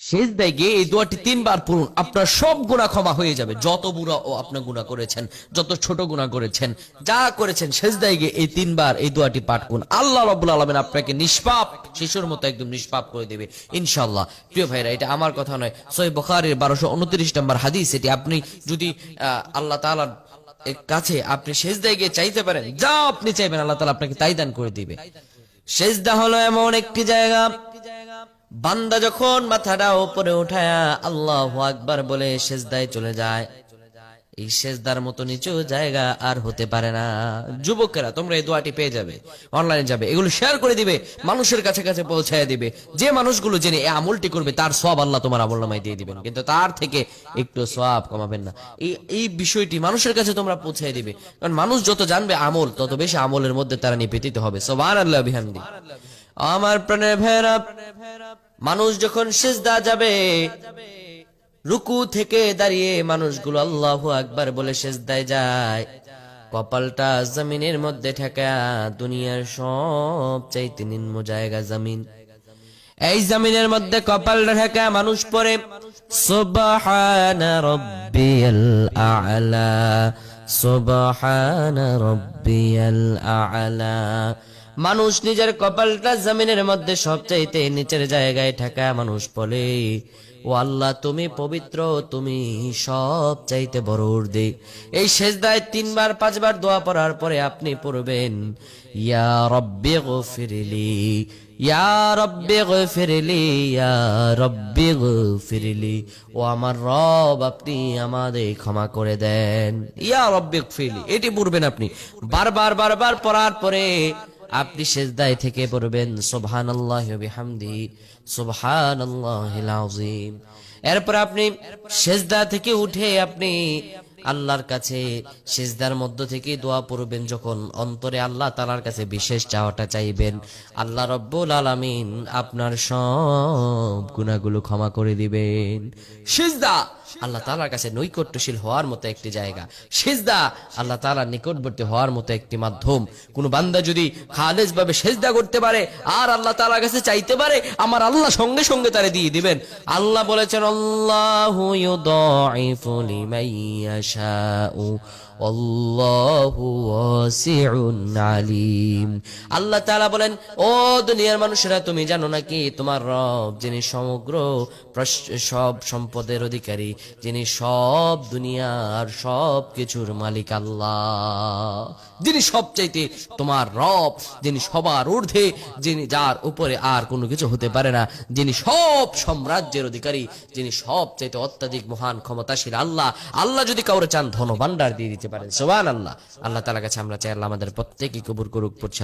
সেজদায় গিয়ে এই দোয়াটি তিনবার পড়ুন, আপনার সব গুণা ক্ষমা হয়ে যাবে। যত বুড়া ও আপনার গুণা করেছেন, যত ছোট গুণা করেছেন, যা করেছেন সেজদায় গিয়ে এই তিনবার এই দোয়াটি পাঠ করুন। আল্লাহ রব্বুল আলমেন আপনাকে নিষ্পাপ, শিশুর মতো একদম নিষ্পাপ করে দেবে ইনশাল্লাহ প্রিয় ভাইরা, এটা আমার কথা নয় সই বখারের বারোশো উনত্রিশ নম্বর হাদিস, এটি আপনি যদি আল্লাহ তাআলার এর কাছে আপনি সেজদায় গিয়ে চাইতে পারেন, যা আপনি চাইবেন, আল্লাহ তালা আপনাকে তাই দান করে দিবে। সেজদা হলো এমন একটি জায়গা বান্দা যখন মাথাটা উপরে উঠায় আল্লাহ আকবার বলে সেজদায় চলে যায়, এই সেজদার মতো নিচু জায়গা আর হতে পারে না। যুবকেরা, তোমরা এই দোয়াটি পেয়ে যাবে অনলাইনে যাবে, এগুলো শেয়ার করে দিবে, মানুষের কাছে কাছে পৌঁছায় দিবে। যে মানুষগুলো জেনে আমলটি করবে, তার সব আল্লাহ তোমার আমল নামায় দিয়ে দিবেন। কিন্তু তার থেকে একটু সব কমাবেন না। এই এই বিষয়টি মানুষের কাছে তোমরা পৌঁছায় দিবে। কারণ মানুষ যত জানবে আমল, তত বেশি আমলের মধ্যে তারা নিপেতিত হবে। সোবান আল্লাহ বিহামদি। আমার প্রাণের ভেরা মানুষ যখন সেজদা যাবে, রুকু থেকে দাঁড়িয়ে মানুষগুলো আল্লাহু আকবার বলে সেজদায় যায়। কপালটা জমিনের মধ্যে ঠেকা, দুনিয়ার সব চাইতে নিম্ন জায়গা জমিন। এই জমিনের মধ্যে কপালটা ঠেকা, মানুষ পরে সুবহানা রাব্বিয়াল মানুষ নিজের কপালটা জমিনের মধ্যে সবচাইতে নিচের জায়গায় ঠেকা মানুষ বলে। ও আল্লাহ, তুমি পবিত্র, তুমি সব চাইতে বড় উর্দে। এই শেষদায় তিনবার, পাঁচবার দোয়া পড়ার পরে আপনি পড়বেন, ইয়া রব্বি গফিরলি, ইয়া রব্বি গফিরলি, ইয়া রব্বি গফিরলি। ও আমার রব, আপনি আমাদের ক্ষমা করে দেন। ইয়া রব্বি গফিরলি, এটি পড়বেন আপনি। বারবার বারবার পড়ার পরে আপনি সেজদায় থেকে পড়বেন, সুবহানাল্লাহ বিহামদি, সুবহানাল্লাহিল আযীম। এরপর আপনি সেজদা থেকে উঠে আপনি আল্লাহর কাছে সেজদার মধ্য থেকে দোয়া পড়বেন, যখন অন্তরে আল্লাহ তালার কাছে বিশেষ চাওয়াটা চাইবেন। আল্লাহ রব্বুল আলামিন আপনার সব গুণাগুলো ক্ষমা করে দিবেন। সেজদা আল্লাহ তালার কাছে নৈকট্যশীল হওয়ার মতো একটি জায়গা। সেজদা আল্লাহ তালার নিকটবর্তী হওয়ার মতো একটি মাধ্যম। কোন বান্দা যদি খালেজ ভাবে সেজদা করতে পারে, আর আল্লাহ তালার কাছে চাইতে পারে, আমার আল্লাহ সঙ্গে সঙ্গে তারে দিয়ে দিবেন। আল্লাহ বলেছেন, আল্লাহু আল্লাহু বলেন, ও দুনিয়ার মানুষেরা, তুমি জানো নাকি তোমার রব, যিনি সমগ্র সব সম্পদের অধিকারী, যিনি সব দুনিয়ার সব কিছুর মালিক আল্লাহ। যিনি সবচাইতে তোমার রব, যিনি সবার ঊর্ধ্বে, যিনি যার উপরে আর কোনো কিছু হতে পারে না, যিনি সব সাম্রাজ্যের অধিকারী, যিনি সব চাইতে অত্যাধিক মহান ক্ষমতাশীল আল্লাহ। আল্লাহ যদি কাউরে চান ধন ভান্ডার দিয়ে দিতে পারেন। সোবান আল্লাহ আল্লাহ তালা কাছে আমরা চাই আল্লাহ আমাদের প্রত্যেকই কবুর করুক পড়ছে